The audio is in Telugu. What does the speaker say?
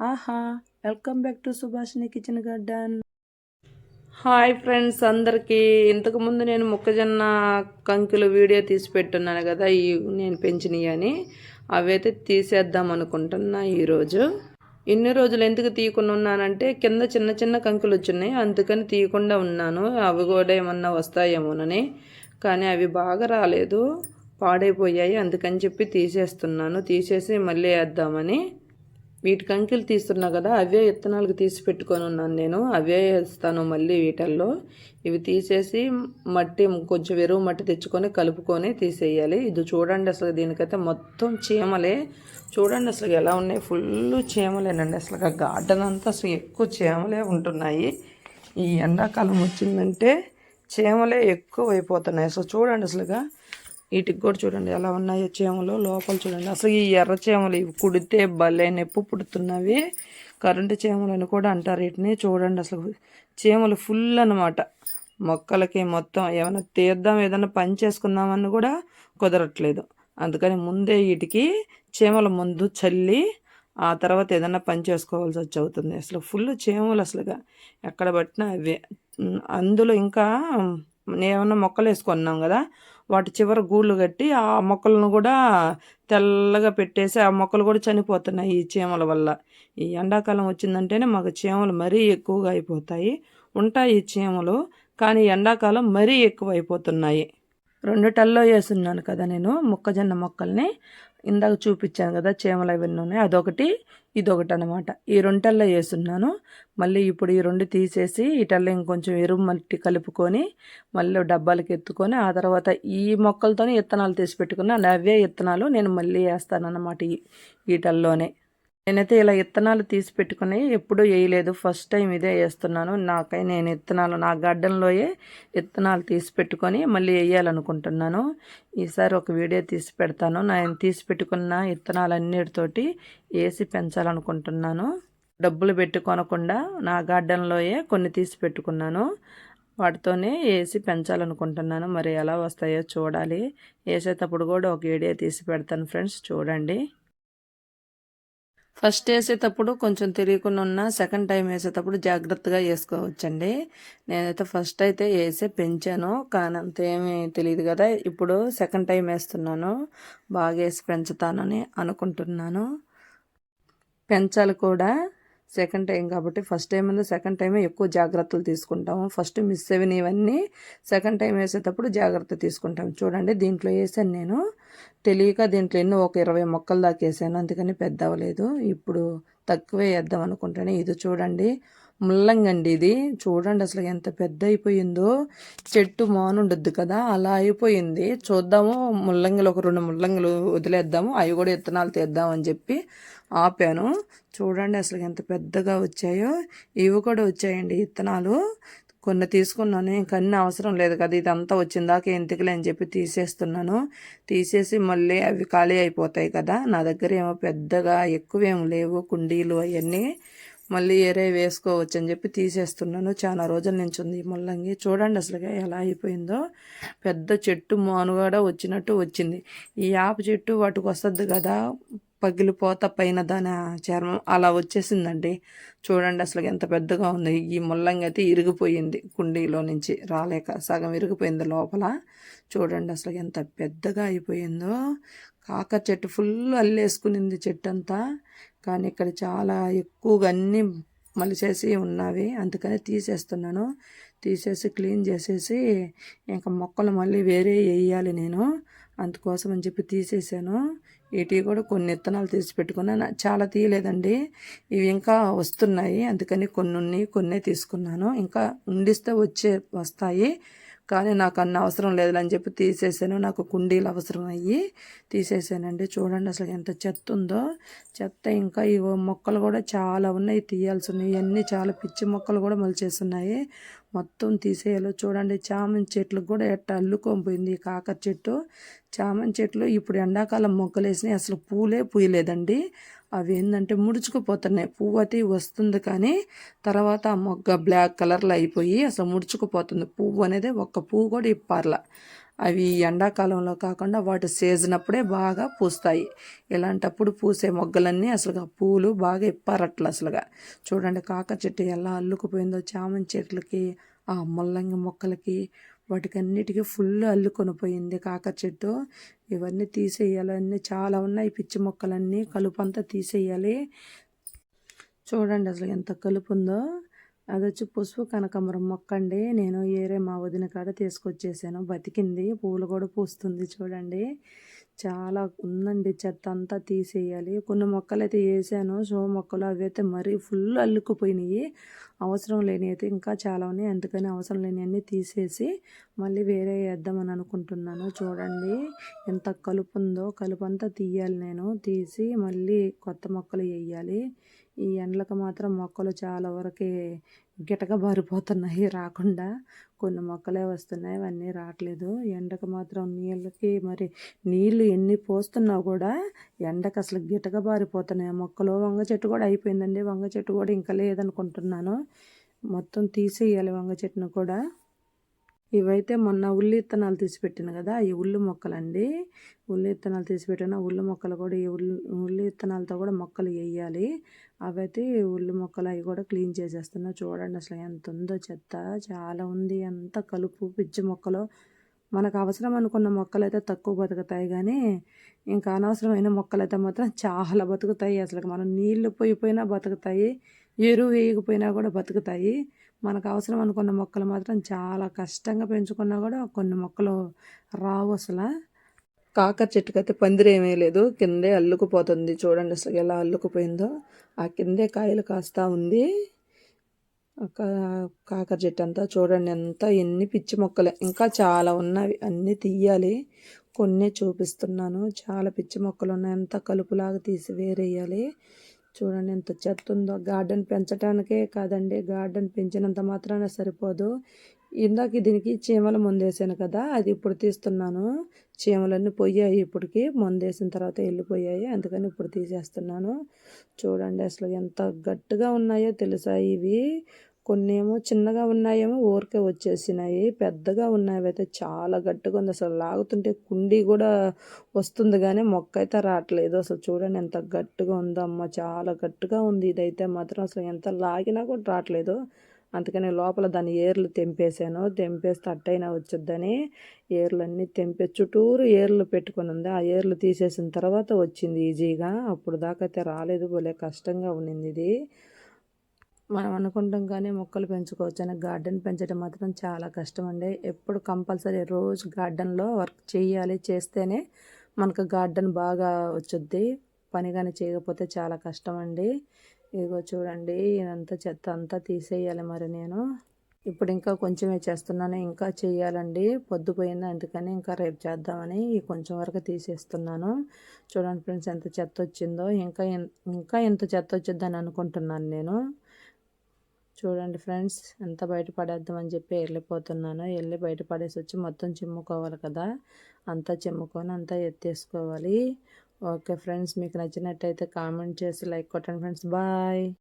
ఆహా welcome back to Subhashini kitchen garden. Hi friends అందరికీ. ఇంతకుముందు నేను మొక్కజొన్న కంకులు వీడియో తీసి పెట్టున్నాను కదా ఈ నేను పెంచినవి అని. అవైతే తీసేద్దాం అనుకుంటున్నా ఈరోజు. ఇన్ని రోజులు ఎందుకు తీయకుండా ఉన్నానంటే కింద చిన్న చిన్న కంకులు వచ్చినాయి. అందుకని తీయకుండా ఉన్నాను. అవి కూడా ఏమన్నా వస్తాయేమోనని. కానీ అవి బాగా రాలేదు. పాడైపోయాయి. అందుకని చెప్పి తీసేస్తున్నాను. తీసేసి మళ్ళీ వేద్దామని. వీటి కంకిలు తీస్తున్నా కదా అవే విత్తనాలకు తీసి పెట్టుకొని ఉన్నాను నేను. అవే వేస్తాను మళ్ళీ వీటల్లో. ఇవి తీసేసి మట్టి కొంచెం ఎరువు మట్టి తెచ్చుకొని కలుపుకొని తీసేయాలి. ఇది చూడండి అసలు దీనికైతే మొత్తం చీమలే. చూడండి అసలు ఎలా ఉన్నాయి. ఫుల్ చీమలేనండి అసలు. గార్డెన్ అంతా అసలు ఎక్కువ చీమలే ఉంటున్నాయి. ఈ ఎండాకాలం వచ్చిందంటే చీమలే ఎక్కువ అయిపోతున్నాయి అసలు చూడండి అసలుగా. వీటికి కూడా చూడండి ఎలా ఉన్నాయో చేమలు లోపల చూడండి. అసలు ఈ ఎర్ర చేమలు ఇవి కుడితే భలే నొప్పి పుడుతున్నవి. కరెంటు చేమలు అని కూడా అంటారు వీటిని. చూడండి అసలు చేమలు ఫుల్ అనమాట మొక్కలకి మొత్తం ఏమైనా తీద్దాం ఏదైనా పని చేసుకుందామని కూడా కుదరట్లేదు. అందుకని ముందే వీటికి చేమల ముందు చల్లి ఆ తర్వాత ఏదైనా పని చేసుకోవాల్సి వచ్చి అవుతుంది. అసలు ఫుల్ చేమలు అసలుగా. ఎక్కడ పట్టినా అవే. అందులో ఇంకా ఏమన్నా మొక్కలు వేసుకున్నాం కదా వాటి చివర గూళ్ళు కట్టి ఆ మొక్కలను కూడా తెల్లగా పెట్టేసి ఆ మొక్కలు కూడా చనిపోతున్నాయి ఈ చీమల వల్ల. ఈ ఎండాకాలం వచ్చిందంటేనే మాకు చీమలు మరీ ఎక్కువగా అయిపోతాయి. ఉంటాయి ఈ చీమలు కానీ ఎండాకాలం మరీ ఎక్కువ అయిపోతున్నాయి రెండు టల్లో వేసున్నాను కదా నేను మొక్కజొన్న మొక్కల్ని. ఇందాక చూపించాను కదా చేమలు అవన్నీ ఉన్నాయి అదొకటి ఇదొకటి అనమాట ఈ రెండల్లో వేసున్నాను మళ్ళీ ఇప్పుడు ఈ రెండు తీసేసి ఇటల్లో ఇంకొంచెం ఎరువు మట్టి కలుపుకొని మళ్ళీ డబ్బాలకి ఎత్తుకొని ఆ తర్వాత ఈ మొక్కలతోనే విత్తనాలు తీసి పెట్టుకున్నాను అవే విత్తనాలు నేను మళ్ళీ వేస్తాను అన్నమాట ఈ వీటల్లోనే. నేనైతే ఇలా విత్తనాలు తీసి పెట్టుకుని ఎప్పుడూ వేయలేదు ఫస్ట్ టైం ఇదే వేస్తున్నాను నాకై నేను విత్తనాలు నా గార్డెన్లోయే విత్తనాలు తీసి పెట్టుకొని మళ్ళీ వేయాలనుకుంటున్నాను ఈసారి ఒక వీడియో తీసి పెడతాను. నేను తీసి పెట్టుకున్న విత్తనాలన్నిటితోటి వేసి పెంచాలనుకుంటున్నాను. డబ్బులు పెట్టుకోనకుండా నా గార్డెన్లోయే కొన్ని తీసి పెట్టుకున్నాను. వాటితోనే వేసి పెంచాలనుకుంటున్నాను. మరి ఎలా వస్తాయో చూడాలి. వేసేటప్పుడు కూడా ఒక వీడియో తీసి పెడతాను ఫ్రెండ్స్. చూడండి. ఫస్ట్ వేసేటప్పుడు కొంచెం తెలియకుండా ఉన్న సెకండ్ టైం వేసేటప్పుడు జాగ్రత్తగా వేసుకోవచ్చండి. నేనైతే ఫస్ట్ అయితే వేసే పెంచాను. కానీ అంతేమీ తెలియదు కదా. ఇప్పుడు సెకండ్ టైం వేస్తున్నాను. బాగా వేసి పెంచుతానని అనుకుంటున్నాను. పెంచాలి కూడా. సెకండ్ టైం కాబట్టి ఫస్ట్ టైం ఉంది సెకండ్ టైమే ఎక్కువ జాగ్రత్తలు తీసుకుంటాము. ఫస్ట్ మిస్ అయినవన్నీ సెకండ్ టైం వేసేటప్పుడు జాగ్రత్త తీసుకుంటాము. చూడండి దీంట్లో వేసాను నేను. తెలియక దీంట్లో ఎన్నో ఒక ఇరవై మొక్కలు దాకా వేసాను. అందుకని పెద్ద అవ్వలేదు ఇప్పుడు తక్కువే వేద్దాం అనుకుంటాను. ఇది చూడండి ముల్లంగండి ఇది. చూడండి అసలు ఎంత పెద్ద అయిపోయిందో. చెట్టు మానుండద్దు కదా అలా అయిపోయింది. చూద్దాము ముల్లంగిలు ఒక రెండు ముల్లంగిలు వదిలేద్దాము. అవి కూడా విత్తనాలు తీద్దాం అని చెప్పి ఆపాను. చూడండి అసలు ఎంత పెద్దగా వచ్చాయో. ఇవి కూడా వచ్చాయండి విత్తనాలు కొన్ని తీసుకున్నాను ఇంక అవసరం లేదు కదా ఇదంతా వచ్చిందాక ఎందుకులే అని చెప్పి తీసేస్తున్నాను. తీసేసి మళ్ళీ అవి ఖాళీ అయిపోతాయి కదా. నా దగ్గర ఏమో పెద్దగా ఎక్కువేం లేవు కుండీలు అవన్నీ. మళ్ళీ ఏరే వేసుకోవచ్చు అని చెప్పి తీసేస్తున్నాను. చాలా రోజుల నుంచి ఉంది ముల్లంగి. చూడండి అసలుగా ఎలా అయిపోయిందో. పెద్ద చెట్టు మానుగాడ వచ్చినట్టు వచ్చింది. ఈ యాప చెట్టు వాటికి వస్తుంది కదా పగిలిపోత పైన దాని చర్మం అలా వచ్చేసిందండి. చూడండి అసలు ఎంత పెద్దగా ఉంది. ఈ ముల్లంగి అయితే ఇరిగిపోయింది కుండీలో నుంచి రాలేక సగం ఇరిగిపోయింది లోపల. చూడండి అసలు ఎంత పెద్దగా అయిపోయిందో. కాకర చెట్టు ఫుల్ అల్లేసుకునింది చెట్టు అంతా కానీ ఇక్కడ చాలా ఎక్కువగా అన్నీ మలిచేసి ఉన్నవి. అందుకని తీసేస్తున్నాను. తీసేసి క్లీన్ చేసేసి ఇంకా మొక్కలు మళ్ళీ వేరే వేయాలి నేను. అందుకోసం అని చెప్పి తీసేసాను. వీటి కూడా కొన్ని విత్తనాలు తీసి పెట్టుకున్నాను చాలా తీయలేదండి. ఇవి ఇంకా వస్తున్నాయి. అందుకని కొన్ని ఉన్నాయి కొన్నే తీసుకున్నాను. ఇంకా ఉండిస్తే వచ్చే వస్తాయి. కానీ నాకు అన్న అవసరం లేదని చెప్పి తీసేసాను. నాకు కుండీలు అవసరం అయ్యి తీసేసానండి. చూడండి అసలు ఎంత చెత్త ఉందో. చెత్త ఇంకా ఈ మొక్కలు కూడా చాలా ఉన్నాయి. తీయాల్సి ఉన్నాయి ఇవన్నీ చాలా పిచ్చి మొక్కలు కూడా మలిచేస్తున్నాయి మొత్తం తీసేయాలో. చూడండి చామంతి చెట్లకు కూడా ఎట్ట అల్లుకోపోయింది ఈ కాకర చెట్టు. చామంతి చెట్లు ఇప్పుడు ఎండాకాలం మొక్కలు వేసినాయి అసలు పూలే పూయలేదండి. అవి ఏంటంటే ముడుచుకుపోతున్నాయి. పువ్వు అయితే వస్తుంది కానీ తర్వాత ఆ మొగ్గ బ్లాక్ కలర్లో అయిపోయి అసలు ముడుచుకుపోతుంది. పువ్వు అనేది ఒక్క పువ్వు కూడా ఇప్పార్ల. అవి ఎండాకాలంలో కాకుండా వాటి సీజన్ అప్పుడే బాగా పూస్తాయి. ఇలాంటప్పుడు పూసే మొగ్గలన్నీ అసలుగా పూలు బాగా ఇప్పారట్లు అసలుగా. చూడండి కాక చెట్టు ఎలా అల్లుకుపోయిందో చామంతి చెట్లకి ఆ ముల్లంగి మొక్కలకి వాటికన్నిటికీ ఫుల్ అల్లుకొని పోయింది కాకర చెట్టు. ఇవన్నీ తీసేయాలి. అన్నీ చాలా ఉన్నాయి. పిచ్చి మొక్కలన్నీ కలుపు అంతా తీసేయాలి. చూడండి అసలు ఎంత కలుపు ఉందో అది వచ్చి పసుపు కనకాంబరం మొక్క అండి. నేను ఏరే మా వదిన కాడ తీసుకొచ్చేసాను. బతికింది. పూలు కూడా పూస్తుంది చూడండి. చాలా ఉందండి చెత్త అంతా తీసేయాలి. కొన్ని మొక్కలు అయితే వేసాను షో మొక్కలు అవి అయితే మరీ ఫుల్ అల్లుకుపోయినాయి. అవసరం లేని అయితే ఇంకా చాలా ఉన్నాయి. అందుకని అవసరం లేని అన్నీ తీసేసి మళ్ళీ వేరే వేద్దామని అనుకుంటున్నాను. చూడండి ఎంత కలుపు ఉందో. కలుపు అంతా తీయాలి నేను. తీసి మళ్ళీ కొత్త మొక్కలు వేయాలి. ఈ ఎండలకు మాత్రం మొక్కలు చాలా వరకే గిటక బారిపోతున్నాయి రాకుండా. కొన్ని మొక్కలే వస్తున్నాయి అవన్నీ రావట్లేదు. ఎండకు మాత్రం నీళ్ళకి మరి నీళ్ళు ఎన్ని పోస్తున్నా కూడా ఎండకు అసలు గిటక బారిపోతున్నాయి. మొక్కలు వంగ చెట్టు కూడా అయిపోయిందండి. వంగ చెట్టు కూడా ఇంకా లేదనుకుంటున్నాను. మొత్తం తీసేయాలి వంగ చెట్టును కూడా. ఇవైతే మొన్న ఉల్లి ఇత్తనాలు తీసిపెట్టిన కదా ఈ ఉల్లి మొక్కలండి. ఉల్లి ఇత్తనాలు తీసిపెట్టిన ఉల్లి మొక్కలు కూడా ఈ ఉల్లి ఉల్లి ఇత్తనాలతో కూడా మొక్కలు వేయాలి. అవైతే ఉల్లి మొక్కలు అవి కూడా క్లీన్ చేసేస్తున్నా. చూడండి అసలు ఎంత ఉందో చెత్త. చాలా ఉంది. ఎంత కలుపు పిచ్చి మొక్కలు. మనకు అవసరం అనుకున్న మొక్కలు అయితే తక్కువ బతుకుతాయి కానీ ఇంకా అనవసరమైన మొక్కలు అయితే మాత్రం చాలా బతుకుతాయి. అసలు మనం నీళ్ళు పోయిపోయినా బతుకుతాయి. ఎరువు వేయకపోయినా కూడా బతుకుతాయి. మనకు అవసరం అనుకున్న మొక్కలు మాత్రం చాలా కష్టంగా పెంచుకున్నా కూడా కొన్ని మొక్కలు రావు అసలు. కాకర చెట్టుకైతే పందిరేమీ లేదు. కిందే అల్లుకుపోతుంది. చూడండి అసలు ఎలా అల్లుకుపోయిందో. ఆ కిందే కాయలు కాస్తా ఉంది. కాకర చెట్టు అంతా చూడండి ఎంత ఎన్ని పిచ్చి మొక్కలే. ఇంకా చాలా ఉన్నవి. అన్నీ తీయాలి. కొన్ని చూపిస్తున్నాను. చాలా పిచ్చి మొక్కలు ఉన్నాయి. ఎంత కలుపులాగా తీసి వేరేయాలి. చూడండి ఎంత చెత్త ఉందో గార్డెన్ పెంచడానికే కాదండి గార్డెన్ పెంచినంత మాత్రాన సరిపోదు. ఇందాక దీనికి చీమల ముందేసాను కదా అది ఇప్పుడు తీస్తున్నాను. చీమలన్నీ పోయాయి ఇప్పటికి ముందేసిన తర్వాత వెళ్ళిపోయాయి అందుకని ఇప్పుడు తీసేస్తున్నాను. చూడండి అసలు ఎంత గట్టిగా ఉన్నాయో తెలుసా ఇవి. కొన్ని ఏమో చిన్నగా ఉన్నాయేమో ఊరికే వచ్చేసినాయి పెద్దగా ఉన్నవి అయితే చాలా గట్టిగా ఉంది. అసలు లాగుతుంటే కుండీ కూడా వస్తుంది కానీ మొక్క అయితే రావట్లేదు. అసలు చూడండి ఎంత గట్టిగా ఉందో అమ్మ చాలా గట్టిగా ఉంది ఇదైతే మాత్రం. అసలు ఎంత లాగినా కూడా రావట్లేదు. అందుకని లోపల దాని ఏర్లు తెంపేశాను. తెంపేస్తే అట్టయినా వచ్చొద్దని ఏర్లన్నీ తెంపే చుట్టూరు ఏర్లు పెట్టుకుని ఉంది. ఆ ఏర్లు తీసేసిన తర్వాత వచ్చింది ఈజీగా. అప్పుడు దాకా అయితే రాలేదు. భలే కష్టంగా ఉండింది ఇది. మనం అనుకుంటాం కానీ మొక్కలు పెంచుకోవచ్చు అని గార్డెన్ పెంచడం మాత్రం చాలా కష్టం అండి ఎప్పుడు కంపల్సరీ రోజు గార్డెన్లో వర్క్ చేయాలి చేస్తేనే మనకు గార్డెన్ బాగా వచ్చుద్ది. పని కానీ చేయకపోతే చాలా కష్టం అండి ఇదిగో చూడండి ఇదంతా చెత్త అంతా తీసేయాలి మరి నేను. ఇప్పుడు ఇంకా కొంచెమే చేస్తున్నాను ఇంకా చేయాలండి. పొద్దుపోయింది అందుకని ఇంకా రేపు చేద్దామని కొంచెం వరకు తీసేస్తున్నాను. చూడండి ఫ్రెండ్స్ ఎంత చెత్త వచ్చిందో ఇంకా ఇంకా ఎంత చెత్త వచ్చిందని అనుకుంటున్నాను నేను. చూడండి ఫ్రెండ్స్ ఎంత బయట పడేద్దామని చెప్పి వెళ్ళిపోతున్నాను వెళ్ళి బయట పడేసి వచ్చి మొత్తం చిమ్ముకోవాలి కదా. అంతా చిమ్ముకొని అంతా ఎత్తేసుకోవాలి. ఓకే ఫ్రెండ్స్ మీకు నచ్చినట్టయితే కామెంట్ చేసి లైక్ కొట్టండి ఫ్రెండ్స్. బాయ్.